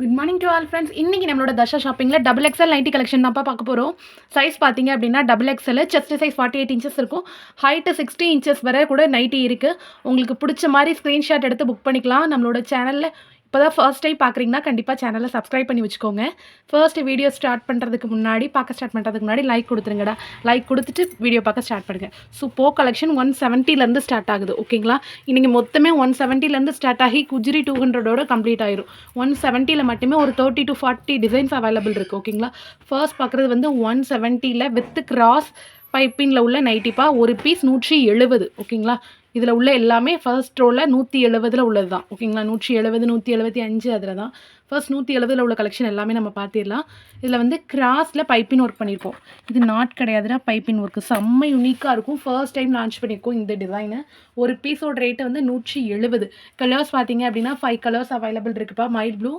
Good morning to all friends இன்றைக்கி நம்மளோட தஷா ஷாப்பிங்கில் டபுள் எக்ஸ்எல் நைட்டி கலெக்ஷன் தான்ப்பா பார்க்க போகிறோம் சைஸ் பார்த்தீங்க அப்படின்னா double XL chest size forty eight inches இருக்கும். ஹைட்டு சிக்ஸ்டி இன்ச்சஸ் வரை கூட நைட்டி இருக்குது உங்களுக்கு பிடிச்ச மாதிரி ஸ்க்ரீன்ஷாட் எடுத்து புக் பண்ணிக்கலாம். நம்மளோட சேனலில் இப்போ தான் ஃபர்ஸ்ட் டைம் பார்க்குறீங்கன்னா கண்டிப்பாக சேனலை சப்ஸ்கிரைப் பண்ணி வச்சுக்கோங்க. ஃபர்ஸ்ட் வீடியோ ஸ்டார்ட் பண்ணுறதுக்கு முன்னாடி பார்க்க ஸ்டார்ட் பண்ணுறதுக்கு முன்னாடி லைக் கொடுத்துருங்கடா. லைக் கொடுத்துட்டு வீடியோ பார்க்க ஸ்டார்ட் பண்ணுங்கள் ஸோ போ கலெக்ஷன் ஒன் செவன்ட்டிலேருந்து ஸ்டார்ட் ஆகுது ஓகேங்களா இன்றைக்கி மொத்தமே ஒன் செவன்ட்டிலேருந்து ஸ்டார்ட் ஆகி குஜிரி டூ ஹண்ட்ரடோட கம்ப்ளீட் ஆயிரும். ஒன் செவன்ட்டியில் மட்டுமே ஒரு thirty to forty designs available இருக்குது ஓகேங்களா ஃபர்ஸ்ட் பார்க்குறது வந்து ஒன் செவன்ட்டியில் வித் கிராஸ் பைப்பிங்கில் உள்ள நைட்டிப்பா ஒரு பீஸ் நூற்றி எழுபது ஓகேங்களா இதில் உள்ள எல்லாமே ஃபர்ஸ்ட் ரோவில் நூற்றி எழுபதில் உள்ளது தான் ஓகேங்களா நூற்றி எழுபது நூற்றி எழுபத்தி அஞ்சு அதில் தான் ஃபர்ஸ்ட் நூற்றி எழுபதில் உள்ள கலெக்ஷன் எல்லாமே நம்ம பார்த்திடலாம் இதில் வந்து கிராஸில் பைப்பின் ஒர்க் பண்ணியிருக்கோம் இது நாட் கிடையாதுன்னா பைப்பின் ஒர்க்கு செம்ம யூனிக்காக இருக்கும். ஃபர்ஸ்ட் டைம் லான்ச் பண்ணியிருக்கோம் இந்த டிசைனு ஒரு பீஸோட ரேட்டு வந்து நூற்றி எழுபது கலர்ஸ் பார்த்தீங்க அப்படின்னா ஃபைவ் கலர்ஸ் அவைலபிள் இருக்குப்பா. மைட் ப்ளூ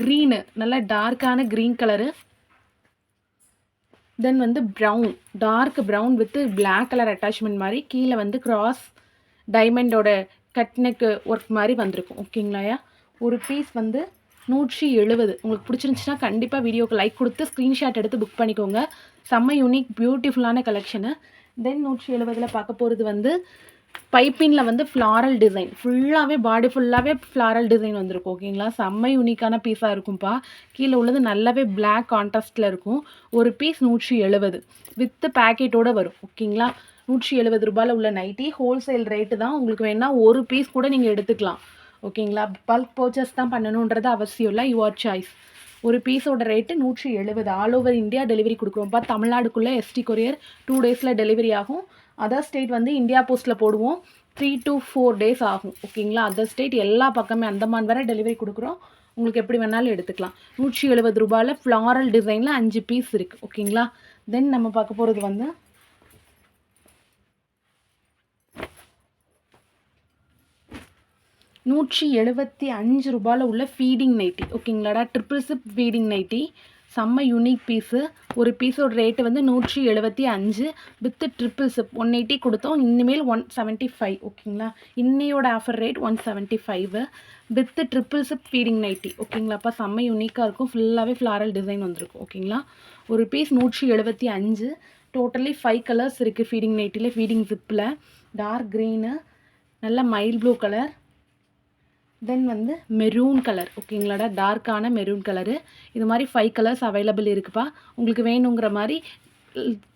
க்ரீனு நல்ல டார்க்கான க்ரீன் கலரு தென் வந்து brown dark brown with black colour attachment மாதிரி கீழே வந்து கிராஸ் டைமண்டோட கட்னக்கு ஒர்க் மாதிரி வந்திருக்கும். ஓகேங்களாயா ஒரு பீஸ் வந்து நூற்றி எழுபது. உங்களுக்கு பிடிச்சிருந்துச்சின்னா கண்டிப்பாக வீடியோக்கு லைக் கொடுத்து ஸ்க்ரீன்ஷாட் எடுத்து புக் பண்ணிக்கோங்க. செம்ம யூனிக் பியூட்டிஃபுல்லான கலெக்ஷனு தென் நூற்றி எழுபதில் பார்க்க போகிறது வந்து பைப்பின்ல வந்து ஃப்ளாரல் டிசைன் ஃபுல்லாகவே பாடி ஃபுல்லாகவே ஃப்ளாரல் டிசைன் வந்திருக்கும். ஓகேங்களா செம்ம யூனிக்கான பீஸாக இருக்கும்ப்பா கீழே உள்ளது நல்லாவே பிளாக் கான்ட்ராஸ்டில் இருக்கும். ஒரு பீஸ் நூற்றி எழுபது. வித்து பேக்கெட்டோடு வரும். ஓகேங்களா நூற்றி எழுபது ரூபாயில் உள்ள நைட்டி ஹோல்சேல் ரேட்டு தான் உங்களுக்கு வேணால் ஒரு பீஸ் கூட நீங்கள் எடுத்துக்கலாம். ஓகேங்களா பல்க் பர்ச்சேஸ் தான் பண்ணணுன்றது அவசியம் இல்லை. யுவர் சாய்ஸ் ஒரு பீஸோட ரேட்டு நூற்றி எழுபது. ஆல் ஓவர் இந்தியா டெலிவரி கொடுக்குறோம்ப்பா தமிழ்நாடுக்குள்ளே எஸ்டி கொரியர் டூ டேஸில் டெலிவரி ஆகும். அதர் ஸ்டேட் வந்து இந்தியா போஸ்ட்டில் போடுவோம். த்ரீ டு ஃபோர் டேஸ் ஆகும். ஓகேங்களா அதர் ஸ்டேட் எல்லா பக்கமே அந்தமான் வரை டெலிவரி கொடுக்குறோம். உங்களுக்கு எப்படி வேணாலும் எடுத்துக்கலாம். நூற்றி எழுபது ரூபாயில் ஃப்ளாரல் டிசைனில் அஞ்சு பீஸ் இருக்குது ஓகேங்களா தென் நம்ம பார்க்க போகிறது வந்து நூற்றி எழுபத்தி அஞ்சு ரூபாயில் உள்ள ஃபீடிங் நைட்டி ஓகேங்களாடா ட்ரிபிள் சிப் ஃபீடிங் நைட்டி செம்ம யூனிக் பீஸு ஒரு பீஸோட ரேட்டு வந்து நூற்றி எழுபத்தி அஞ்சு with triple zip one eighty கொடுத்தோம். இனிமேல் ஒன் செவன்ட்டி ஃபைவ் ஓகேங்களா இன்னையோட offer rate one seventy five with triple zip feeding nighty ஓகேங்களாப்பா செம்ம யூனிக்காக இருக்கும். ஃபுல்லாகவே ஃப்ளாரல் டிசைன் வந்திருக்கும். ஓகேங்களா ஒரு பீஸ் நூற்றி எழுபத்தி அஞ்சு. டோட்டலி ஃபைவ் கலர்ஸ் இருக்குது ஃபீடிங் நைட்டியில் ஃபீடிங் ஜிப்பில் டார்க் க்ரீனு நல்ல மைல் ப்ளூ கலர் தென் வந்து மெரூன் கலர் ஓகேங்களாடா டார்க்கான மெரூன் கலரு இது மாதிரி ஃபைவ் கலர்ஸ் அவைலபிள் இருக்குப்பா. உங்களுக்கு வேணுங்கிற மாதிரி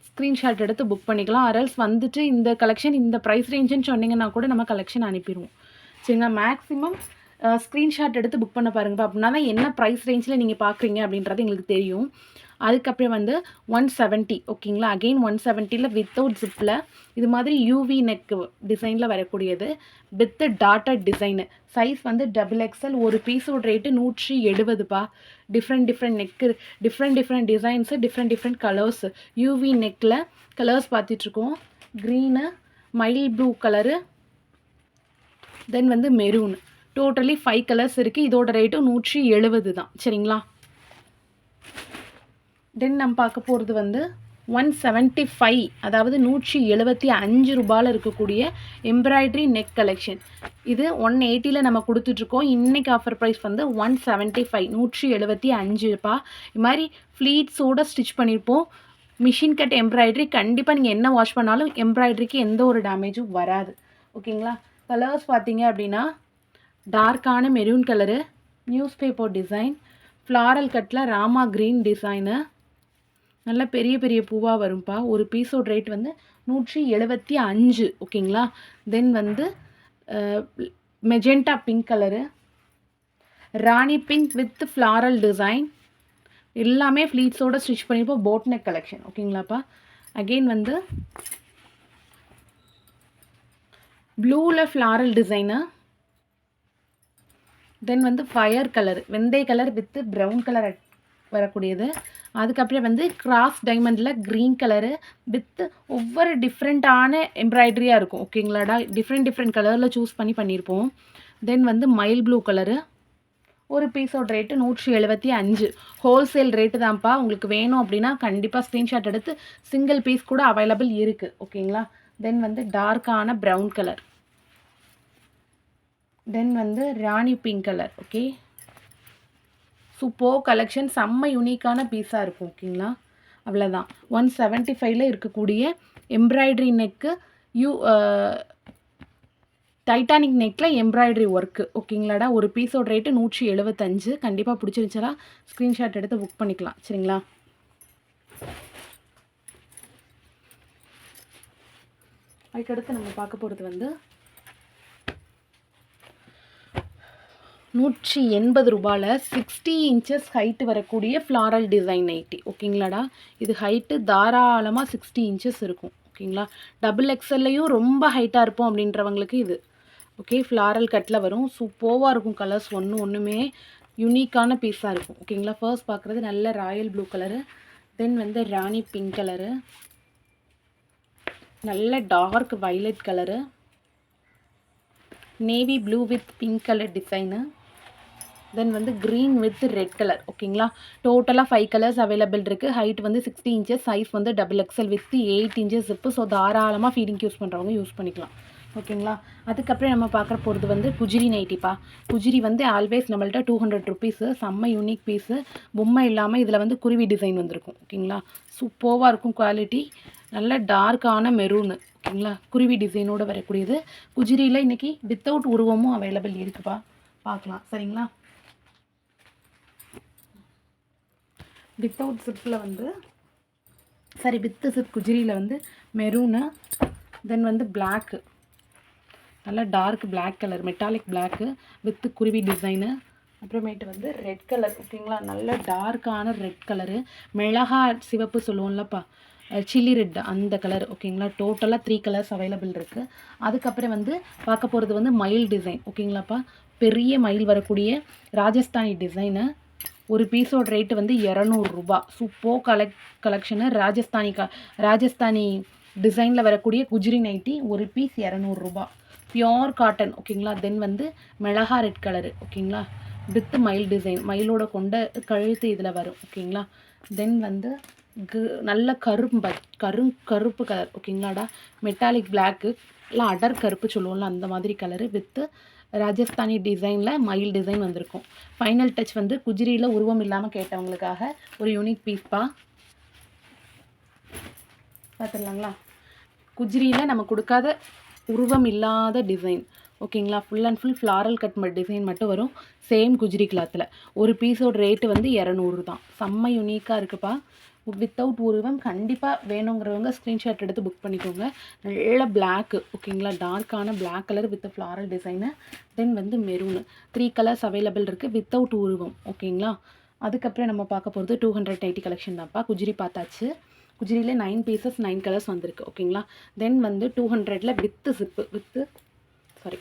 ஸ்க்ரீன்ஷாட் எடுத்து புக் பண்ணிக்கலாம். அரல்ஸ் வந்துட்டு இந்த கலெக்ஷன் இந்த ப்ரைஸ் ரேஞ்சுன்னு சொன்னீங்கன்னா கூட நம்ம கலெக்ஷன் அனுப்பிடுவோம். சரிங்களா மேக்ஸிமம் ஸ்க்ரீன்ஷாட் எடுத்து புக் பண்ண பாருங்கப்பா. அப்படின்னா தான் என்ன ப்ரைஸ் ரேஞ்சில் நீங்கள் பார்க்குறீங்க அப்படின்றது எங்களுக்கு தெரியும். அதுக்கப்புறம் வந்து ஒன் செவன்ட்டி ஓகேங்களா அகெயின் ஒன் செவன்ட்டியில் வித்தவுட் ஜிப்பில் இது மாதிரி யூவி நெக் டிசைனில் வரக்கூடியது. வித் டாட்டர் டிசைனு சைஸ் வந்து டபுள் எக்ஸ்எல் ஒரு பீஸோட ரேட்டு நூற்றி எழுபதுப்பா. Different different neck different different designs different different colours UV நெக்கில் கலர்ஸ் பார்த்துட்ருக்கோம். Green mild blue colour then வந்து மெரூன் டோட்டலி ஃபைவ் கலர்ஸ் இருக்குது இதோட ரேட்டும் நூற்றி எழுபது தான் சரிங்களா? தென் நம்ம பார்க்க போகிறது வந்து ஒன் செவன்ட்டி ஃபைவ் அதாவது நூற்றி எழுபத்தி அஞ்சு ரூபாயில் இருக்கக்கூடிய எம்ப்ராய்டரி நெக் கலெக்ஷன் இது ஒன் எயிட்டியில் நம்ம கொடுத்துட்ருக்கோம். இன்றைக்கி ஆஃபர் ப்ரைஸ் வந்து ஒன் செவன்ட்டி ஃபைவ் நூற்றி எழுபத்தி அஞ்சு ரூபா. இது மாதிரி ஃப்ளீட்ஸோடு ஸ்டிச் பண்ணியிருப்போம் மிஷின் கட் எம்ப்ராய்டரி கண்டிப்பாக நீங்கள் என்ன வாஷ் பண்ணாலும் எம்ப்ராய்டரிக்கு எந்த ஒரு டேமேஜும் வராது. ஓகேங்களா கலர்ஸ் பார்த்தீங்க அப்படின்னா டார்க்கான maroon colour news paper design floral கட்டில் ராமா க்ரீன் டிசைனு நல்ல பெரிய பெரிய பூவாக வரும்ப்பா ஒரு பீஸோட ரேட் வந்து நூற்றி எழுபத்தி அஞ்சு ஓகேங்களா? தென் வந்து magenta pink colour rani pink with floral design எல்லாமே ஃப்ளீட்ஸோட ஸ்டிச் பண்ணியிருப்போம் போட்னெக் கலெக்ஷன் ஓகேங்களாப்பா? அகெயின் வந்து ப்ளூவில் ஃப்ளாரல் டிசைனு தென் வந்து ஃபயர் கலர் வெந்தய கலர் வித்து ப்ரௌன் கலர் வரக்கூடியது. அதுக்கப்புறம் வந்து கிராஸ் டைமண்டில் க்ரீன் கலரு வித் ஒவ்வொரு டிஃப்ரெண்ட்டான எம்ப்ராய்டரியாக இருக்கும். ஓகேங்களாடா டிஃப்ரெண்ட் டிஃப்ரெண்ட் கலரில் சூஸ் பண்ணி பண்ணியிருப்போம் தென் வந்து மைல் ப்ளூ கலரு ஒரு பீஸோட ரேட்டு நூற்றி எழுபத்தி அஞ்சு. ஹோல்சேல் ரேட்டு தான்ப்பா. உங்களுக்கு வேணும் அப்படின்னா கண்டிப்பாக ஸ்க்ரீன்ஷாட் எடுத்து சிங்கிள் பீஸ் கூட அவைலபிள் இருக்குது ஓகேங்களா தென் வந்து டார்க்கான ப்ரௌன் கலர் தென் வந்து ராணி பிங்க் கலர் ஓகே சூப்போ கலெக்ஷன் செம்ம யூனிக்கான பீஸாக இருக்கும் ஓகேங்களா அவ்வளோதான் ஒன் செவன்ட்டி ஃபைவ்ல இருக்கக்கூடிய எம்ப்ராய்டரி நெக்கு யூ டைட்டானிக் நெக்கில் எம்ப்ராய்டரி ஒர்க்கு ஓகேங்களாடா ஒரு பீஸோட ரேட்டு நூற்றி எழுபத்தஞ்சு கண்டிப்பாக பிடிச்சிருந்துச்சா ஸ்க்ரீன்ஷாட் எடுத்து புக் பண்ணிக்கலாம் சரிங்களா? அதுக்கடுத்து நம்ம பார்க்க போகிறது வந்து நூற்றி எண்பது ரூபாயில் சிக்ஸ்டி இன்ச்சஸ் ஹைட்டு வரக்கூடிய ஃப்ளாரல் டிசைன் நைட்டி ஓகேங்களாடா இது ஹைட்டு தாராளமாக சிக்ஸ்டி இன்ச்சஸ் இருக்கும். ஓகேங்களா டபுள் எக்ஸல்லையும் ரொம்ப ஹைட்டாக இருப்போம் அப்படின்றவங்களுக்கு இது. ஓகே ஃப்ளாரல் கட்டில் வரும். சூப்பர்வாக இருக்கும் கலர்ஸ் ஒன்று ஒன்றுமே யூனிக்கான பீஸாக இருக்கும். ஓகேங்களா ஃபர்ஸ்ட் பார்க்குறது நல்ல ராயல் ப்ளூ கலரு தென் வந்து ராணி பிங்க் கலரு நல்ல dark violet colour navy blue with pink colour design then வந்து க்ரீன் வித் ரெட் கலர் ஓகேங்களா டோட்டலாக ஃபைவ் கலர்ஸ் அவைலபிள் இருக்குது ஹைட் வந்து சிக்ஸ்டி இன்ச்சஸ் சைஸ் வந்து double XL with eight inches இப்போ so தாராளமாக ஃபீடிங் யூஸ் பண்ணுறவங்க யூஸ் பண்ணிக்கலாம். ஓகேங்களா அதுக்கப்புறம் நம்ம பார்க்குற போகிறது வந்து குஜிரி நைட்டிப்பா குஜிரி வந்து ஆல்வேஸ் நம்மள்ட்ட டூ ஹண்ட்ரட் ருபீஸு செம்ம யூனிக் பீஸு பொம்மை இல்லாமல் இதில் வந்து குருவி டிசைன் வந்திருக்கும். ஓகேங்களா சூப்பர்வாக இருக்கும் குவாலிட்டி நல்ல டார்க்கான மெரூனு ஓகேங்களா குருவி டிசைனோடு வரக்கூடியது. குஜிரியில் இன்றைக்கி வித்தவுட் உருவமும் அவைலபிள் இருக்குப்பா பார்க்கலாம். சரிங்களா? வித்தவுட் சிப்பில் வந்து சாரி வித்து சிப் குஜிரியில் வந்து மெரூனு தென் வந்து பிளாக்கு நல்லா dark black colour metallic black with குருவி டிசைனு அப்புறமேட்டு வந்து ரெட் கலர் ஓகேங்களா நல்ல டார்க்கான ரெட் கலரு மிளகா சிவப்பு சொல்லுவோம்லப்பா. சில்லி ரெட் அந்த கலர் ஓகேங்களா? டோட்டலாக த்ரீ கலர்ஸ் அவைலபிள் இருக்குது அதுக்கப்புறம் வந்து பார்க்க போகிறது வந்து மயில் டிசைன் ஓகேங்களாப்பா? பெரிய மயில் வரக்கூடிய ராஜஸ்தானி டிசைனு ஒரு பீஸோட ரேட்டு வந்து இரநூறுபா. சூப்போ கலெக் கலெக்ஷனு ராஜஸ்தானி க ராஜஸ்தானி டிசைனில் வரக்கூடிய குஜ்ரி நைட்டி ஒரு பீஸ் இரநூறுபா. பியோர் காட்டன் ஓகேங்களா தென் வந்து மிளகா ரெட் கலரு ஓகேங்களா வித் மயில் டிசைன் மயிலோட கொண்ட கழுத்து இதில் வரும் ஓகேங்களா தென் வந்து கு நல்ல கரும்பு கரும் கருப்பு கலர் ஓகேங்களாடா மெட்டாலிக் பிளாக்கு இல்லை அடர் கருப்பு சொல்லுவோம்ல அந்த மாதிரி கலரு வித்து ராஜஸ்தானி டிசைனில் மயில் டிசைன் வந்திருக்கும். ஃபைனல் டச் வந்து குஜிரியில் உருவம் இல்லாமல் கேட்டவங்களுக்காக ஒரு யூனிக் பீஸ்ப்பா பார்த்துடலாங்களா குஜிரியில் நம்ம கொடுக்காத உருவம் இல்லாத டிசைன் ஓகேங்களா? Full and full floral cut design மட்டும் வரும். சேம் குஜிரி கிளாத்தில் ஒரு பீஸோட ரேட்டு வந்து இரநூறு தான். செம்ம யூனிக்காக இருக்குப்பா. வித்தவுட் உருவம் கண்டிப்பாக வேணுங்கிறவங்க ஸ்க்ரீன்ஷாட் எடுத்து புக் பண்ணிக்கோங்க. நல்ல பிளாக்கு ஓகேங்களா டார்க்கான black colour with floral design then வந்து மெரூனு த்ரீ கலர்ஸ் அவைலபிள் இருக்குது வித்தவுட் உருவம் ஓகேங்களா அதுக்கப்புறம் நம்ம பார்க்க போகிறது டூ ஹண்ட்ரட் எயிட்டி கலெக்ஷன் தான்ப்பா. குஜிரி பார்த்தாச்சு. குஜிரியில் நைன் பீசஸ் நைன் கலர்ஸ் வந்திருக்கு ஓகேங்களா தென் வந்து டூ ஹண்ட்ரடில் வித்து சிப்பு வித்து சாரி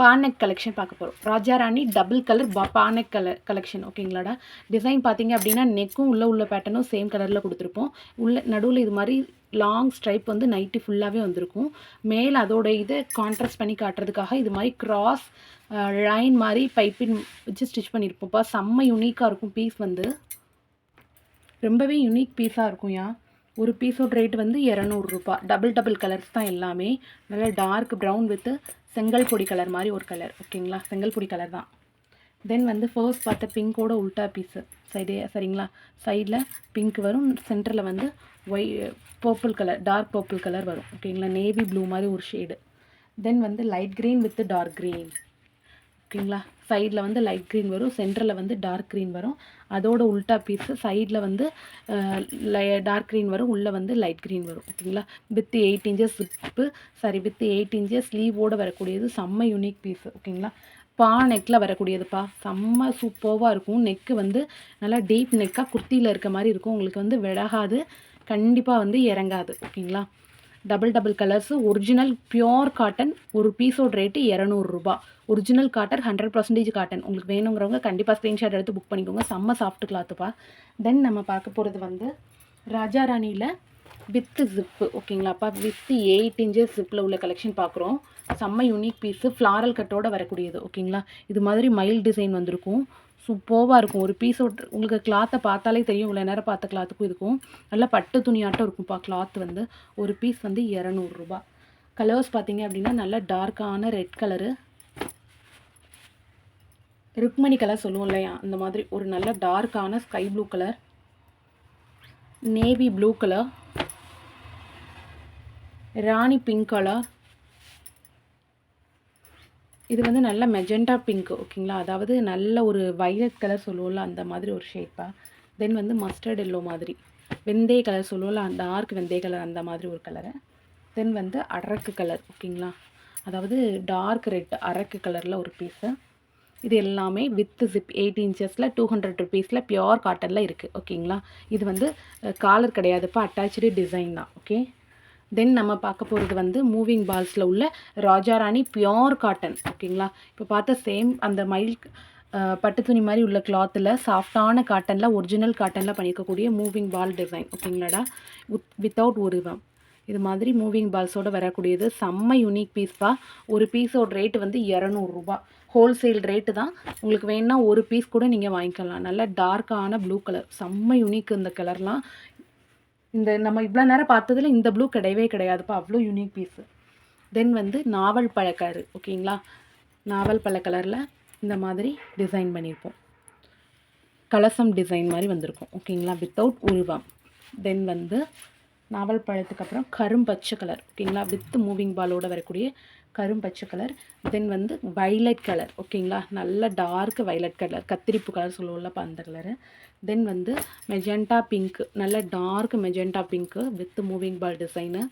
பானக் கலெக்ஷன் பார்க்க போகிறோம் ராஜா ராணி டபுள் கலர் பா பானக் கலர் கலெக்ஷன் ஓகேங்களாடா? டிசைன் பார்த்தீங்க அப்படின்னா நெக்கும் உள்ளே உள்ள பேட்டர்னும் சேம் கலரில் கொடுத்துருப்போம். உள்ள நடுவில் இது மாதிரி லாங் ஸ்ட்ரைப் வந்து நைட்டு ஃபுல்லாகவே வந்திருக்கும். மேலே அதோட இதை கான்ட்ராஸ்ட் பண்ணி காட்டுறதுக்காக இது மாதிரி கிராஸ் லைன் மாதிரி பைப்பின் வச்சு ஸ்டிச் பண்ணியிருப்போம்ப்பா செம்ம யூனிக்காக இருக்கும் பீஸ் வந்து. ரொம்பவே யூனிக் பீஸாக இருக்கும் யா. ஒரு பீஸோட ரேட் வந்து இரநூறுபா டபுள் டபுள் கலர்ஸ் தான் எல்லாமே. நல்லா டார்க் ப்ரௌன் வித்து செங்கல் பொடி கலர் மாதிரி ஒரு கலர் ஓகேங்களா செங்கல் பொடி கலர் தான். தென் வந்து ஃபர்ஸ்ட் பார்த்த பிங்கோட உல்ட்டா பீஸு சைடே சரிங்களா? சைடில் பிங்க் வரும் சென்டரில் வந்து Y purple colour dark purple colour வரும் ஓகேங்களா நேவி ப்ளூ மாதிரி ஒரு ஷேடு தென் வந்து light green with dark green ஓகேங்களா சைடில் வந்து லைட் க்ரீன் வரும் சென்டரில் வந்து டார்க் க்ரீன் வரும். அதோட உல்ட்டா பீஸு சைடில் வந்து டார்க் க்ரீன் வரும் உள்ளே வந்து லைட் க்ரீன் வரும் ஓகேங்களா with eight inches zip sorry with eight inches ஸ்லீவோடு வரக்கூடியது செம்ம யூனிக் பீஸு ஓகேங்களா பா நெக்கில் வரக்கூடியதுப்பா. செம்ம சூப்பர்வாக இருக்கும். நெக்கு வந்து நல்லா டீப் நெக்காக குர்த்தியில் இருக்க மாதிரி இருக்கும். உங்களுக்கு வந்து விலகாது. கண்டிப்பாக வந்து இறங்காது ஓகேங்களா double double colours original pure cotton ஒரு பீஸோட ரேட்டு இரநூறுபா. Original cotton hundred percentage cotton உங்களுக்கு வேணுங்கிறவங்க கண்டிப்பாக ஸ்க்ரீன்ஷாட் எடுத்து புக் பண்ணிக்கோங்க. செம்ம சாஃப்ட் கிளாத்துப்பா தென் நம்ம பார்க்க போகிறது வந்து ராஜா ராணியில் வித்து ஜிப்பு ஓகேங்களாப்பா வித்து எயிட் இன்ச்சஸ் ஜிப்பில் உள்ள கலெக்ஷன் பார்க்குறோம். செம்ம யூனிக் பீஸு ஃப்ளாரல் கட்டோட வரக்கூடியது ஓகேங்களா இது மாதிரி மயில் டிசைன் வந்திருக்கும். சூப்பர்வாக இருக்கும். ஒரு பீஸ் உங்களுக்கு கிளாத்தை பார்த்தாலே தெரியும். இவ்வளோ நேரம் பார்த்த கிளாத்துக்கும் இதுக்கும். நல்லா பட்டு துணியாட்டம் இருக்கும்ப்பா கிளாத் வந்து. ஒரு பீஸ் வந்து இரநூறுபா கலர்ஸ் பார்த்தீங்க அப்படின்னா நல்லா டார்க்கான ரெட் கலரு ருக்மணி கலர் சொல்லுவோம் இல்லையா? அந்த மாதிரி ஒரு நல்ல டார்க்கான sky blue colour navy blue colour ராணி பிங்க் கலர் இது வந்து நல்ல மெஜெண்டா பிங்க் ஓகேங்களா? அதாவது நல்ல ஒரு வைலட் கலர் சொல்லுவோம்ல அந்த மாதிரி ஒரு ஷேப்பாக தென் வந்து மஸ்டர்ட் எல்லோ மாதிரி. வெந்தய கலர் சொல்லுவோம்ல டார்க் வெந்தய கலர் அந்த மாதிரி ஒரு கலரு தென் வந்து அரக்கு கலர் ஓகேங்களா? அதாவது டார்க் ரெட் அரக்கு கலரில் ஒரு பீஸு இது எல்லாமே வித் ஜிப் எயிட் இன்ச்சஸில் டூ ஹண்ட்ரட் ருபீஸில் பியோர் காட்டனில் இருக்குது ஓகேங்களா? இது வந்து காலர் கிடையாதுப்பா அட்டாச்சு டிசைன் தான் ஓகே? தென் நம்ம பார்க்க போகிறது வந்து மூவிங் பால்ஸில் உள்ள ராஜாராணி பியோர் காட்டன் ஓகேங்களா இப்போ பார்த்த சேம் அந்த மயில் பட்டு துணி மாதிரி உள்ள கிளாத்தில் சாஃப்டான காட்டனில் ஒரிஜினல் காட்டனில் பண்ணியிருக்கக்கூடிய மூவிங் பால் டிசைன் ஓகேங்களாடா வித் வித்தவுட் உருவம் இது மாதிரி மூவிங் பால்ஸோட வரக்கூடியது செம்ம யூனிக் பீஸ்ப்பா ஒரு பீஸோட ரேட்டு வந்து இரநூறுபா. ஹோல்சேல் ரேட்டு தான். உங்களுக்கு வேணும்னா ஒரு பீஸ் கூட நீங்கள் வாங்கிக்கலாம். நல்ல டார்க்கான ப்ளூ கலர் செம்ம யூனிக் இந்த கலர்லாம் இந்த நம்ம இவ்வளோ நேரம் பார்த்ததுல இந்த ப்ளூ கிடையவே கிடையாதுப்பா. அவ்வளோ யூனிக் பீஸு தென் வந்து நாவல் பழ ஓகேங்களா? நாவல் பழ கலரில் இந்த மாதிரி டிசைன் பண்ணியிருப்போம் கலசம் டிசைன் மாதிரி வந்திருக்கும் ஓகேங்களா? வித்தவுட் உருவம். தென் வந்து நாவல் பழத்துக்கு அப்புறம் கரும்பச்சை கலர் ஓகேங்களா? வித் மூவிங் பாலோட வரக்கூடிய கரும்பச்சை கலர் தென் வந்து வைலட் கலர் ஓகேங்களா? நல்ல டார்க் வைலட் கலர் கத்திரிப்பு கலர் சொல்லுவோம்லப்பா அந்த கலரு தென் வந்து மெஜெண்டா பிங்க்கு நல்ல dark magenta pink with moving ball design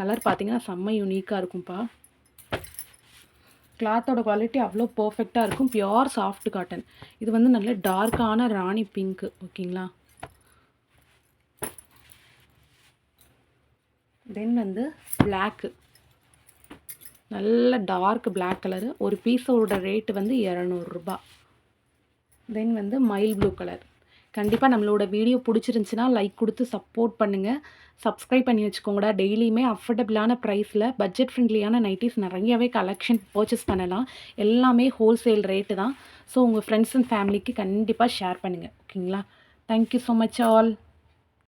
colour பார்த்தீங்கன்னா செம்ம யூனிக்காக இருக்கும்ப்பா கிளாத்தோட குவாலிட்டி அவ்வளோ பர்ஃபெக்டாக இருக்கும். பியோர் சாஃப்ட் காட்டன் இது வந்து நல்ல டார்க்கான ராணி பிங்க்கு ஓகேங்களா? தென் வந்து பிளாக்கு நல்ல டார்க் பிளாக் கலரு ஒரு பீஸோட ரேட்டு வந்து இரநூறுபா. தென் வந்து மைல் ப்ளூ கலர் கண்டிப்பாக நம்மளோட வீடியோ பிடிச்சிருந்துச்சின்னா லைக் கொடுத்து சப்போர்ட் பண்ணுங்கள் சப்ஸ்கிரைப் பண்ணி வச்சுக்கோங்கடா. டெய்லியுமே அஃபர்டபுளான ப்ரைஸில் பட்ஜெட் ஃப்ரெண்ட்லியான நைட்டிஸ் நிறையவே கலெக்ஷன் பர்ச்சேஸ் பண்ணலாம். எல்லாமே ஹோல்சேல் ரேட்டு தான். ஸோ உங்கள் ஃப்ரெண்ட்ஸ் அண்ட் ஃபேமிலிக்கு கண்டிப்பாக ஷேர் பண்ணுங்கள் ஓகேங்களா தேங்க்யூ ஸோ மச் ஆல்